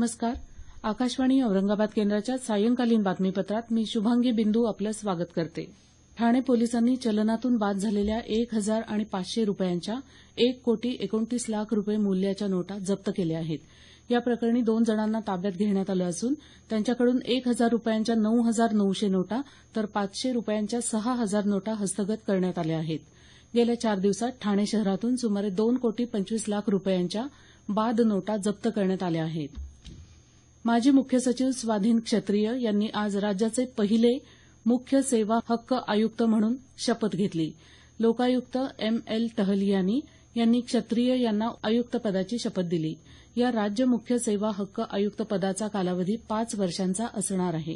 नमस्कार. आकाशवाणी औरंगाबाद केंद्राच्या सायंकालीन बातमीपत्रात मी शुभांगी बिंदू आपलं स्वागत करते. ठाणे पोलिसांनी चलनातून बाद झालेल्या एक हजार आणि पाचशे रुपयांच्या एक कोटी एकोणतीस लाख रुपये मूल्याच्या नोटा जप्त केल्या आहेत. या प्रकरणी दोन जणांना ताब्यात घेण्यात आलं असून त्यांच्याकडून एक हजार रुपयांच्या नऊ हजार नऊशे नोटा तर पाचशे रुपयांच्या सहा हजार नोटा हस्तगत करण्यात आल्या आहेत. गेल्या चार दिवसात ठाणे शहरातून सुमारे दोन कोटी पंचवीस लाख रुपयांच्या बाद नोटा जप्त करण्यात आल्या आहेत. माजी मुख्य सचिव स्वाधीन क्षत्रिय यांनी आज राज्याचे पहिले मुख्य सेवा हक्क आयुक्त म्हणून शपथ घेतली. लोकायुक्त एम एल टहलियानी यांनी क्षत्रिय यांना आयुक्तपदाची शपथ दिली. या राज्य मुख्य सेवा हक्क आयुक्त पदाचा कालावधी पाच वर्षांचा असणार आहे.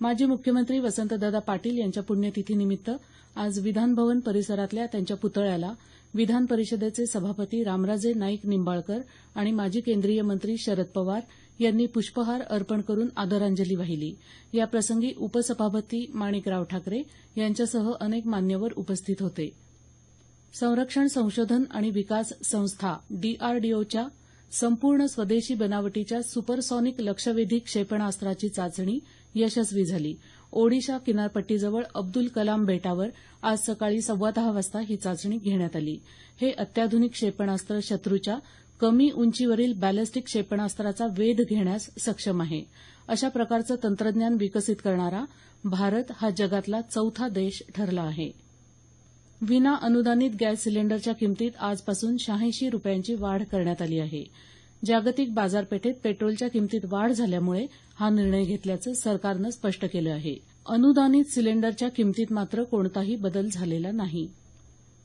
माजी मुख्यमंत्री वसंतदादा पाटील यांच्या पुण्यतिथीनिमित्त आज विधानभवन परिसरातल्या त्यांच्या पुतळ्याला विधान परिषदेचे सभापती रामराजे नाईक निंबाळकर आणि माजी केंद्रीय मंत्री शरद पवार यांनी पुष्पहार अर्पण करून आदरांजली वाहिली. याप्रसंगी उपसभापती माणिकराव ठाकरे यांच्यासह अनेक मान्यवर उपस्थित होते. संरक्षण संशोधन आणि विकास संस्था डीआरडीओच्या संपूर्ण स्वदेशी बनावटीच्या सुपरसॉनिक लक्ष्यवेधी क्षेपणास्त्राची चाचणी यशस्वी झाली. ओडिशा किनारपट्टीजवळ अब्दुल कलाम बेटावर आज सकाळी सव्वा दहा वाजता ही चाचणी घेण्यात आली. हे अत्याधुनिक क्षेपणास्त्र शत्रूच्या कमी उंचीवरील बॅलिस्टिक क्षेपणास्त्राचा वेध घेण्यास सक्षम आहे. अशा प्रकारचं तंत्रज्ञान विकसित करणारा भारत हा जगातला चौथा देश ठरला आहे. विना अनुदानित गॅस सिलेंडरच्या किमतीत आजपासून शहाऐंशी रुपयांची वाढ करण्यात आली आहे. जागतिक बाजारपेठेत पेट्रोलच्या किमतीत वाढ झाल्यामुळे हा निर्णय घेतल्याचं सरकारनं स्पष्ट केलं आहे. अनुदानित सिलेंडरच्या किमतीत मात्र कोणताही बदल झालेला नाही.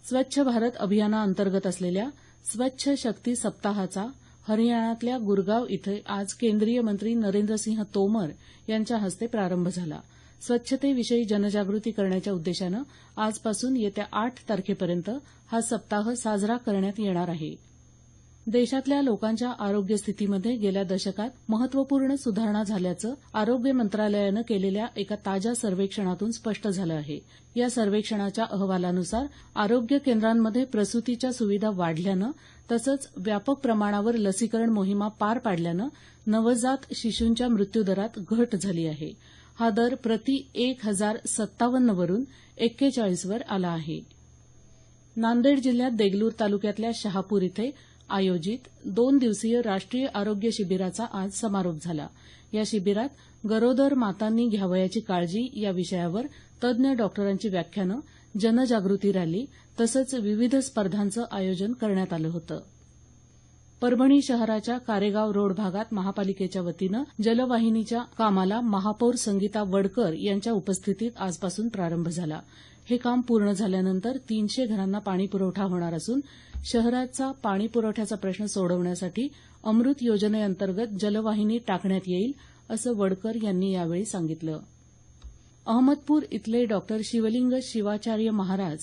स्वच्छ भारत अभियानाअंतर्गत असलेल्या स्वच्छ शक्ती सप्ताहाचा हरियाणातल्या गुरगाव इथं आज केंद्रीय मंत्री नरेंद्रसिंह तोमर यांच्या हस्ते प्रारंभ झाला. स्वच्छतेविषयी जनजागृती करण्याच्या उद्देशानं आजपासून येत्या आठ तारखेपर्यंत हा सप्ताह साजरा करण्यात येणार आहे. देशातल्या लोकांच्या आरोग्य स्थितीमध्ये गेल्या दशकात महत्त्वपूर्ण सुधारणा झाल्याचं आरोग्य मंत्रालयानं केलेल्या एका ताज्या सर्वेक्षणातून स्पष्ट झालं आहे. या सर्वेक्षणाच्या अहवालानुसार आरोग्य केंद्रांमध्ये प्रसूतीच्या सुविधा वाढल्यानं तसंच व्यापक प्रमाणावर लसीकरण मोहिमा पार पाडल्यानं नवजात शिशूंच्या मृत्यूदरात घट झाली आहे. हा दर प्रति एक हजार सत्तावन्नवरून एक्केचाळीसवर आला आहे. नांदेड जिल्ह्यात देगलूर तालुक्यातल्या शहापूर इथे आयोजित दोन दिवसीय राष्ट्रीय आरोग्य शिबिराचा आज समारोप झाला. या शिबिरात गरोदर मातांनी घ्यावयाची काळजी या विषयावर तज्ज्ञ डॉक्टरांची व्याख्यानं जनजागृती रॅली तसंच विविध स्पर्धांचं आयोजन करण्यात आलं होतं. परभणी शहराच्या कारेगाव रोड भागात महापालिकेच्या वतीनं जलवाहिनीच्या कामाला महापौर संगीता वडकर यांच्या उपस्थितीत आजपासून प्रारंभ झाला. हे काम पूर्ण झाल्यानंतर तीनशे घरांना पाणी पुरवठा होणार असून शहराचा पाणीपुरवठ्याचा प्रश्न सोडवण्यासाठी अमृत योजनेअंतर्गत जलवाहिनी टाकण्यात येईल असं वडकर यांनी यावेळी सांगितलं. अहमदपूर इथले डॉक्टर शिवलिंग शिवाचार्य महाराज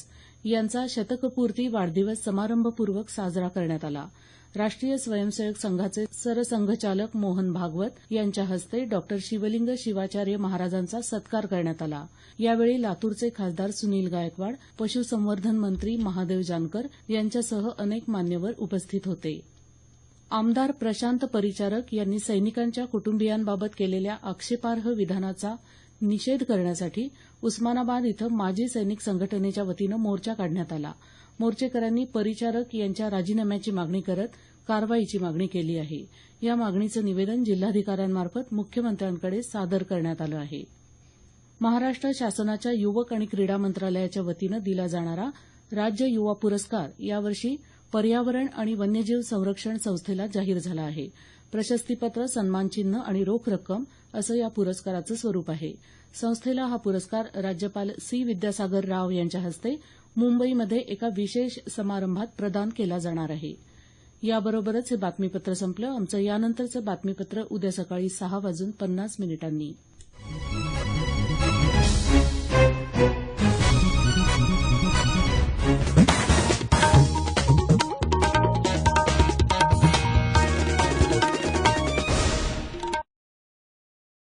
यांचा शतकपूर्ती वाढदिवस समारंभपूर्वक साजरा करण्यात आला. राष्ट्रीय स्वयंसेवक संघाचे सरसंघचालक मोहन भागवत यांच्या हस्ते डॉक्टर शिवलिंग शिवाचार्य महाराजांचा सत्कार करण्यात आला. यावेळी लातूरचे खासदार सुनील गायकवाड पशुसंवर्धन मंत्री महादेव जानकर यांच्यासह अनेक मान्यवर उपस्थित होते. आमदार प्रशांत परिचारक यांनी सैनिकांच्या कुटुंबियांबाबत केलेल्या आक्षेपार्ह विधानाचा निषेध करण्यासाठी उस्मानाबाद इथं माजी सैनिक संघटनेच्या वतीनं मोर्चा काढण्यात आला. मोर्चेकऱ्यांनी परिचारक यांच्या राजीनाम्याची मागणी करत कारवाईची मागणी केली आहे. या मागणीचं निवेदन जिल्हाधिकाऱ्यांमार्फत मुख्यमंत्र्यांकडे सादर करण्यात आलं आहे. महाराष्ट्र शासनाच्या युवक आणि क्रीडा मंत्रालयाच्या वतीनं दिला जाणारा राज्य युवा पुरस्कार यावर्षी पर्यावरण आणि वन्यजीव संरक्षण संस्थेला जाहीर झाला आहे. प्रशस्तीपत्र सन्मानचिन्ह आणि रोख रक्कम असं या पुरस्काराचं स्वरूप आहे. संस्थेला हा पुरस्कार राज्यपाल सी. विद्यासागर राव यांच्या हस्ते मुंबईमध्ये एका विशेष समारंभात प्रदान केला जाणार आहे. याबरोबरच हे बातमीपत्र संपलं. आमचं यानंतरचं बातमीपत्र उद्या सकाळी सहा वाजून पन्नास मिनिटांनी.